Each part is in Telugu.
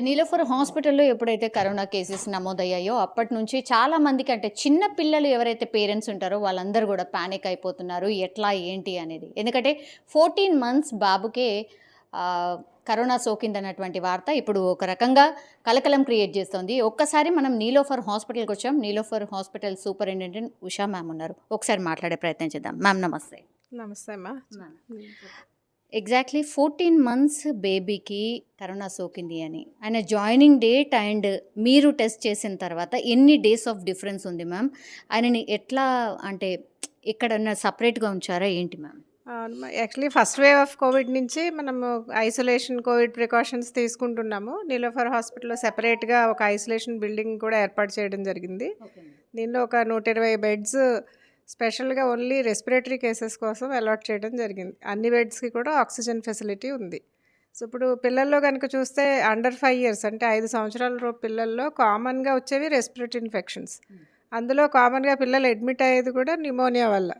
నీలోఫర్ హాస్పిటల్లో ఎప్పుడైతే కరోనా కేసెస్ నమోదయ్యాయో అప్పటి నుంచి చాలా మందికి అంటే చిన్న పిల్లలు ఎవరైతే పేరెంట్స్ ఉంటారో వాళ్ళందరూ కూడా పానిక్ అయిపోతున్నారు. ఎట్లా ఏంటి అనేది. ఎందుకంటే ఫోర్టీన్ మంత్స్ బాబుకే కరోనా సోకిందన్నటువంటి వార్త ఇప్పుడు ఒక రకంగా కలకలం క్రియేట్ చేస్తుంది. ఒక్కసారి మనం నీలోఫర్ హాస్పిటల్కి వచ్చాం. Niloufer hospital superintendent Usha ma'am ఉన్నారు. ఒకసారి మాట్లాడే ప్రయత్నం చేద్దాం. మ్యామ్ నమస్తే. నమస్తే అమ్మా. ఎగ్జాక్ట్లీ ఫోర్టీన్ మంత్స్ బేబీకి కరోనా సోకింది అని. ఆయన జాయినింగ్ డేట్ అండ్ మీరు టెస్ట్ చేసిన తర్వాత ఎన్ని డేస్ ఆఫ్ డిఫరెన్స్ ఉంది మ్యామ్ ఆయనని ఎట్లా అంటే ఎక్కడన్నా సపరేట్గా ఉంచారా ఏంటి ma'am actually first wave of covid నుంచి మనము ఐసోలేషన్ కోవిడ్ ప్రికాషన్స్ తీసుకుంటున్నాము. నీలోఫర్ హాస్పిటల్లో సెపరేట్గా ఒక ఐసోలేషన్ బిల్డింగ్ కూడా ఏర్పాటు చేయడం జరిగింది. దీనిలో ఒక నూట ఇరవై బెడ్స్ స్పెషల్గా ఓన్లీ రెస్పిరేటరీ కేసెస్ కోసం అలాట్ చేయడం జరిగింది. అన్ని బెడ్స్కి కూడా ఆక్సిజన్ ఫెసిలిటీ ఉంది. సో ఇప్పుడు పిల్లల్లో కనుక చూస్తే అండర్ ఫైవ్ ఇయర్స్ అంటే ఐదు సంవత్సరాల లోపు పిల్లల్లో కామన్గా వచ్చేవి రెస్పిరేటరీ ఇన్ఫెక్షన్స్. అందులో కామన్గా పిల్లలు అడ్మిట్ అయ్యేది కూడా న్యూమోనియా వల్ల.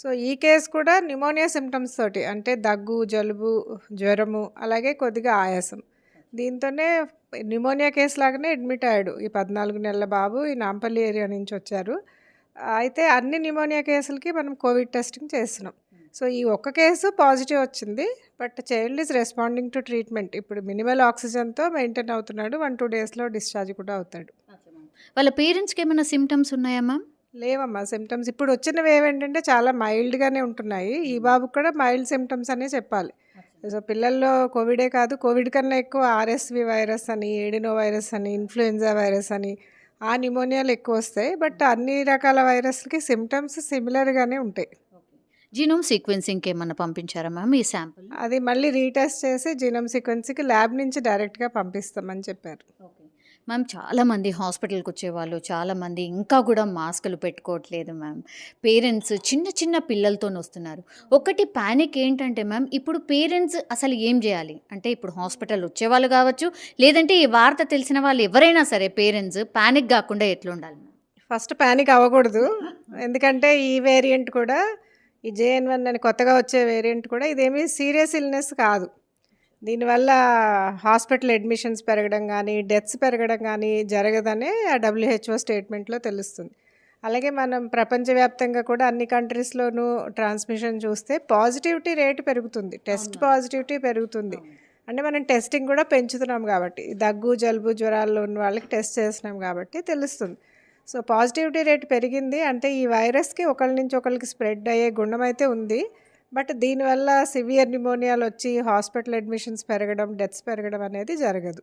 సో ఈ కేసు కూడా న్యూమోనియా సిమ్టమ్స్ తోటి అంటే దగ్గు జలుబు జ్వరము అలాగే కొద్దిగా ఆయాసం. దీంతోనే న్యూమోనియా కేసు లాగానే అడ్మిట్ అయ్యాడు ఈ పద్నాలుగు నెలల బాబు ఈ నాంపల్లి ఏరియా నుంచి వచ్చారు. అయితే అన్ని న్యూమోనియా కేసులకి మనం కోవిడ్ టెస్టింగ్ చేస్తున్నాం. సో ఈ ఒక్క కేసు పాజిటివ్ వచ్చింది. But child is responding to treatment. ఇప్పుడు మినిమల్ ఆక్సిజన్తో మెయింటైన్ అవుతున్నాడు. వన్ టూ డేస్లో డిశ్చార్జ్ కూడా అవుతాడు. వాళ్ళ పేరెంట్స్కి ఏమైనా సిమ్టమ్స్ ఉన్నాయా మ్యామ్? లేవమ్మా సిమ్టమ్స్ ఇప్పుడు వచ్చినవి ఏవేంటంటే చాలా మైల్డ్గానే ఉంటున్నాయి. ఈ బాబుకి కూడా మైల్డ్ సిమ్టమ్స్ అనే చెప్పాలి. సో పిల్లల్లో కోవిడే కాదు. కోవిడ్ కన్నా ఎక్కువ ఆర్ఎస్వి వైరస్ అని ఏడినో వైరస్ అని ఇన్ఫ్లుయెన్జా వైరస్ అని ఆ న్యూమోనియాలు ఎక్కువ వస్తాయి బట్ అన్ని రకాల వైరస్లకి సిమ్టమ్స్ సిమిలర్గానే ఉంటాయి. జీనోమ్ సీక్వెన్సింగ్కి ఏమన్నా పంపించారా మ్యామ్ ఈ శాంపుల్ అది మళ్ళీ రీటెస్ట్ చేసి జీనోమ్ సీక్వెన్స్కి ల్యాబ్ నుంచి డైరెక్ట్గా పంపిస్తామని చెప్పారు. మ్యామ్ చాలామంది హాస్పిటల్కి వచ్చేవాళ్ళు చాలామంది ఇంకా కూడా మాస్కులు పెట్టుకోవట్లేదు మ్యామ్. పేరెంట్స్ చిన్న చిన్న పిల్లలతో వస్తున్నారు. ఒకటి ప్యానిక్ ఏంటంటే మ్యామ్ ఇప్పుడు పేరెంట్స్ అసలు ఏం చేయాలి? అంటే ఇప్పుడు హాస్పిటల్ వచ్చేవాళ్ళు కావచ్చు లేదంటే ఈ వార్త తెలిసిన వాళ్ళు ఎవరైనా సరే పేరెంట్స్ ప్యానిక్ కాకుండా ఎట్లా ఉండాలి మ్యామ్? ఫస్ట్ ప్యానిక్ అవ్వకూడదు. ఎందుకంటే ఈ వేరియంట్ కూడా ఈ జేఎన్ వన్ అని కొత్తగా వచ్చే వేరియంట్ కూడా ఇదేమీ సీరియస్ ఇల్నెస్ కాదు. దీనివల్ల హాస్పిటల్ అడ్మిషన్స్ పెరగడం కానీ డెత్స్ పెరగడం కానీ జరగదనే ఆ డబ్ల్యూహెచ్ఓ స్టేట్మెంట్లో తెలుస్తుంది. అలాగే మనం ప్రపంచవ్యాప్తంగా కూడా అన్ని కంట్రీస్లోనూ ట్రాన్స్మిషన్ చూస్తే పాజిటివిటీ రేటు పెరుగుతుంది. టెస్ట్ పాజిటివిటీ పెరుగుతుంది. అంటే మనం టెస్టింగ్ కూడా పెంచుతున్నాం కాబట్టి దగ్గు జలుబు జ్వరాల్లో ఉన్న వాళ్ళకి టెస్ట్ చేస్తున్నాం కాబట్టి తెలుస్తుంది. సో పాజిటివిటీ రేట్ పెరిగింది అంటే ఈ వైరస్కి ఒకరి నుంచి ఒకరికి స్ప్రెడ్ అయ్యే గుణం అయితే ఉంది. బట్ దీనివల్ల సివియర్ న్యూమోనియాలు వచ్చి హాస్పిటల్ అడ్మిషన్స్ పెరగడం డెత్స్ పెరగడం అనేది జరగదు.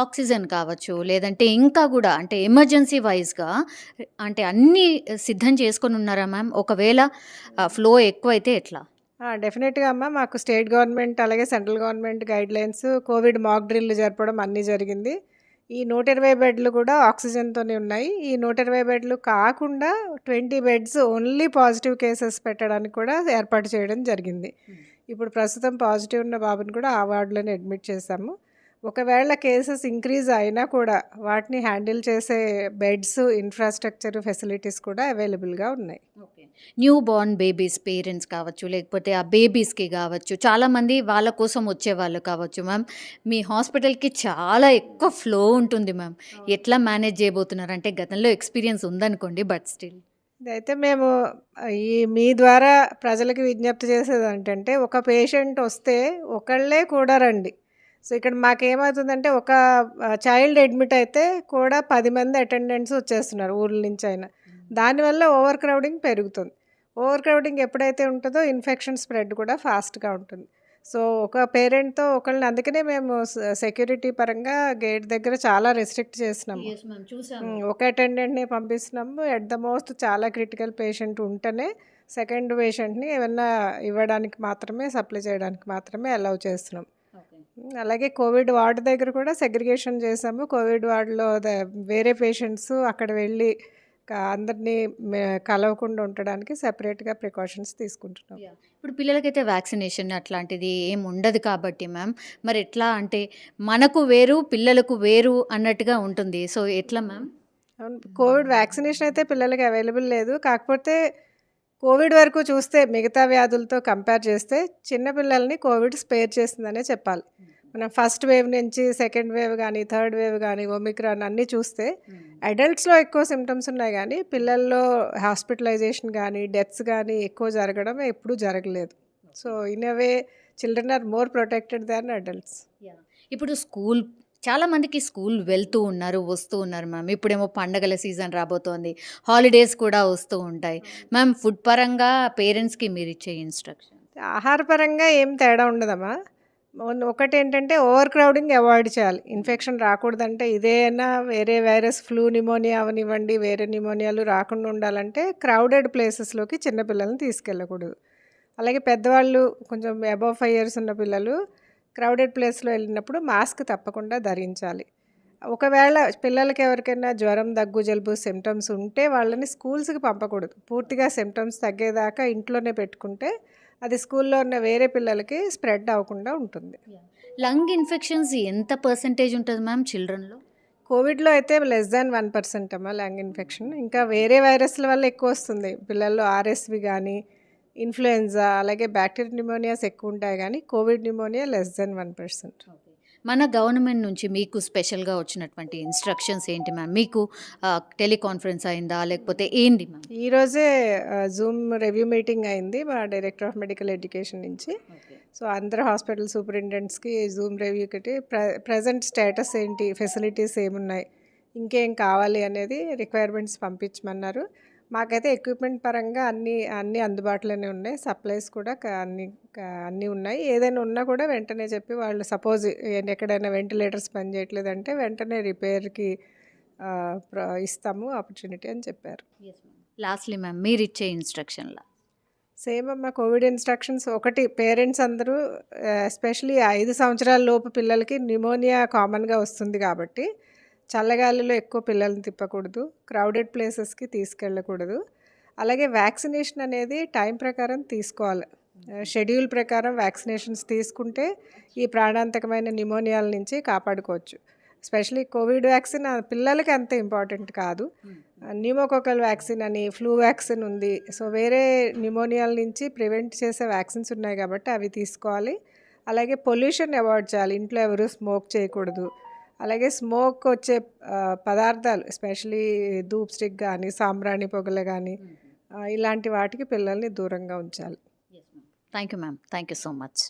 ఆక్సిజన్ కావచ్చు లేదంటే ఇంకా కూడా అంటే ఎమర్జెన్సీ వైజ్గా అంటే అన్నీ సిద్ధం చేసుకొని ఉన్నారా మ్యామ్? ఒకవేళ ఫ్లో ఎక్కువైతే ఎట్లా? డెఫినెట్గా అమ్మ మాకు స్టేట్ గవర్నమెంట్ అలాగే central government guideline covid mock drill జరపడం అన్నీ జరిగింది. ఈ నూట ఇరవై బెడ్లు కూడా ఆక్సిజన్తోనే ఉన్నాయి. ఈ నూట ఇరవై బెడ్లు కాకుండా twenty beds only positive cases పెట్టడానికి కూడా ఏర్పాటు చేయడం జరిగింది. ఇప్పుడు ప్రస్తుతం పాజిటివ్ ఉన్న బాబుని కూడా ఆ వార్డులోనే అడ్మిట్ చేశాము. ఒకవేళ కేసెస్ ఇంక్రీజ్ అయినా కూడా వాటిని హ్యాండిల్ చేసే బెడ్స్ ఇన్ఫ్రాస్ట్రక్చర్ ఫెసిలిటీస్ కూడా అవైలబుల్గా ఉన్నాయి. న్యూ బార్న్ బేబీస్ పేరెంట్స్ కావచ్చు లేకపోతే ఆ బేబీస్కి కావచ్చు చాలామంది వాళ్ళ కోసం వచ్చేవాళ్ళు కావచ్చు మ్యామ్. మీ హాస్పిటల్కి చాలా ఎక్కువ ఫ్లో ఉంటుంది మ్యామ్. ఎట్లా మేనేజ్ చేయబోతున్నారు? అంటే గతంలో ఎక్స్పీరియన్స్ ఉందనుకోండి బట్ స్టిల్. ఇదైతే మేము ఈ మీ ద్వారా ప్రజలకు విజ్ఞప్తి చేసేది ఏంటంటే ఒక పేషెంట్ వస్తే ఒకళ్ళే కూడా రండి. సో ఇక్కడ మాకేమవుతుందంటే ఒక చైల్డ్ అడ్మిట్ అయితే కూడా పది మంది అటెండెంట్స్ వచ్చేస్తున్నారు ఊర్ల నుంచి అయినా దానివల్ల ఓవర్ క్రౌడింగ్ పెరుగుతుంది. ఓవర్ క్రౌడింగ్ ఎప్పుడైతే ఉంటుందో ఇన్ఫెక్షన్ స్ప్రెడ్ కూడా ఫాస్ట్గా ఉంటుంది. సో ఒక పేరెంట్తో ఒకళ్ళని అందుకనే మేము సెక్యూరిటీ పరంగా గేట్ దగ్గర చాలా రెస్ట్రిక్ట్ చేసినాము. ఒక అటెండెంట్ని పంపిస్తున్నాము. ఎట్ ద మోస్ట్ చాలా క్రిటికల్ పేషెంట్ ఉంటేనే సెకండ్ పేషెంట్ని ఏమన్నా ఇవ్వడానికి మాత్రమే సప్లై చేయడానికి మాత్రమే అలౌ చేస్తున్నాం. అలాగే కోవిడ్ వార్డ్ దగ్గర కూడా సెగ్రిగేషన్ చేసాము కోవిడ్ వార్డులో వేరే పేషెంట్స్ అక్కడ వెళ్ళి అందరినీ కలవకుండా ఉండడానికి సెపరేట్గా ప్రికాషన్స్ తీసుకుంటున్నాం. ఇప్పుడు పిల్లలకైతే వ్యాక్సినేషన్ అట్లాంటిది ఏం ఉండదు కాబట్టి మ్యామ్. మరి ఎట్లా అంటే మనకు వేరు పిల్లలకు వేరు అన్నట్టుగా ఉంటుంది. సో ఎట్లా మ్యామ్? కోవిడ్ వ్యాక్సినేషన్ అయితే పిల్లలకి అవైలబుల్ లేదు. కాకపోతే కోవిడ్ వరకు చూస్తే మిగతా వ్యాధులతో కంపేర్ చేస్తే చిన్నపిల్లల్ని కోవిడ్ స్పేర్ చేసిందనే చెప్పాలి. మనం ఫస్ట్ వేవ్ నుంచి సెకండ్ వేవ్ కానీ థర్డ్ వేవ్ కానీ ఒమిక్రాన్ అన్నీ చూస్తే అడల్ట్స్లో ఎక్కువ సిమ్టమ్స్ ఉన్నాయి కానీ పిల్లల్లో హాస్పిటలైజేషన్ కానీ డెత్స్ కానీ ఎక్కువ జరగడం ఎప్పుడూ జరగలేదు. So in a way children are more protected than adults. ఇప్పుడు స్కూల్ చాలా మందికి స్కూల్ వెళ్తూ ఉన్నారు వస్తూ ఉన్నారు మ్యామ్. ఇప్పుడేమో పండగల సీజన్ రాబోతోంది. హాలిడేస్ కూడా వస్తూ ఉంటాయి. మ్యామ్ ఫుడ్ పరంగా పేరెంట్స్కి మీరు ఇచ్చే ఇన్స్ట్రక్షన్? ఆహారపరంగా ఏం తేడా ఉండదమ్మా. ఒకటి ఏంటంటే ఓవర్ క్రౌడింగ్ అవాయిడ్ చేయాలి. ఇన్ఫెక్షన్ రాకూడదంటే ఇదేనా వేరే వైరస్ ఫ్లూ నిమోనియా అవనివ్వండి వేరే నిమోనియాలు రాకుండా ఉండాలంటే క్రౌడెడ్ ప్లేసెస్లోకి చిన్నపిల్లల్ని తీసుకెళ్ళకూడదు. అలాగే పెద్దవాళ్ళు కొంచెం అబవ్ ఫైవ్ ఇయర్స్ ఉన్న పిల్లలు క్రౌడెడ్ ప్లేస్లో వెళ్ళినప్పుడు మాస్క్ తప్పకుండా ధరించాలి. ఒకవేళ పిల్లలకి ఎవరికైనా జ్వరం దగ్గు జలుబు సిమ్టమ్స్ ఉంటే వాళ్ళని స్కూల్స్కి పంపకూడదు. పూర్తిగా సిమ్టమ్స్ తగ్గేదాకా ఇంట్లోనే పెట్టుకుంటే అది స్కూల్లో ఉన్న వేరే పిల్లలకి స్ప్రెడ్ అవ్వకుండా ఉంటుంది. లంగ్ ఇన్ఫెక్షన్స్ ఎంత పర్సంటేజ్ ఉంటుంది మ్యామ్ చిల్డ్రన్లో? కోవిడ్లో అయితే లెస్ దాన్ వన్ పర్సెంట్ అమ్మా లంగ్ ఇన్ఫెక్షన్. ఇంకా వేరే వైరస్ల వల్ల ఎక్కువ వస్తుంది. పిల్లల్లో ఆర్ఎస్వి కానీ ఇన్ఫ్లుయెన్జా అలాగే బ్యాక్టీరియల్ న్యూమోనియాస్ ఎక్కువ ఉంటాయి కానీ covid pneumonia less then one percent మన గవర్నమెంట్ నుంచి మీకు స్పెషల్గా వచ్చినటువంటి ఇన్స్ట్రక్షన్స్ ఏంటి మ్యామ్? మీకు టెలికాన్ఫరెన్స్ అయిందా? లేకపోతే ఏంటి మ్యామ్? ఈరోజే జూమ్ రివ్యూ మీటింగ్ అయింది మా డైరెక్టర్ ఆఫ్ మెడికల్ ఎడ్యుకేషన్ నుంచి. సో అందరు హాస్పిటల్ సూపరింటెండెంట్స్కి జూమ్ రివ్యూకి ప్ర ప్రజెంట్ స్టేటస్ ఏంటి? ఫెసిలిటీస్ ఏమున్నాయి? ఇంకేం కావాలి అనేది రిక్వైర్మెంట్స్ పంపించమన్నారు. మాకైతే ఎక్విప్మెంట్ పరంగా అన్నీ అన్నీ అందుబాటులోనే ఉన్నాయి. సప్లైస్ కూడా అన్ని అన్నీ ఉన్నాయి. ఏదైనా ఉన్నా కూడా వెంటనే చెప్పి వాళ్ళు సపోజ్ ఎక్కడైనా వెంటిలేటర్స్ పనిచేయట్లేదంటే వెంటనే రిపేర్కి ఇస్తాము ఆపర్చునిటీ అని చెప్పారు. లాస్ట్లీ మ్యామ్ మీరు ఇచ్చే ఇన్స్ట్రక్షన్లా. సేమ్ అమ్మ కోవిడ్ ఇన్స్ట్రక్షన్స్ ఒకటి. పేరెంట్స్ అందరూ ఎస్పెషలీ ఐదు సంవత్సరాల లోపు పిల్లలకి న్యూమోనియా కామన్గా వస్తుంది కాబట్టి చల్లగాలిలో ఎక్కువ పిల్లల్ని తిప్పకూడదు. క్రౌడెడ్ ప్లేసెస్కి తీసుకెళ్ళకూడదు. అలాగే వ్యాక్సినేషన్ అనేది టైం ప్రకారం తీసుకోవాలి. షెడ్యూల్ ప్రకారం వ్యాక్సినేషన్స్ తీసుకుంటే ఈ ప్రాణాంతకమైన న్యూమోనియాల నుంచి కాపాడుకోవచ్చు. ఎస్పెషలీ కోవిడ్ వ్యాక్సిన్ పిల్లలకి అంత ఇంపార్టెంట్ కాదు. న్యూమోకోకల్ వ్యాక్సిన్ అని ఫ్లూ వ్యాక్సిన్ ఉంది. సో వేరే న్యూమోనియాల నుంచి ప్రివెంట్ చేసే వ్యాక్సిన్స్ ఉన్నాయి కాబట్టి అవి తీసుకోవాలి. అలాగే పొల్యూషన్ అవాయిడ్ చేయాలి. ఇంట్లో ఎవరు స్మోక్ చేయకూడదు. అలాగే స్మోక్ వచ్చే పదార్థాలు ఎస్పెషలీ ధూప్ స్టిక్ కానీ సాంబ్రాణి పొగలు కానీ ఇలాంటి వాటికి పిల్లల్ని దూరంగా ఉంచాలి. Thank you ma'am thank you so much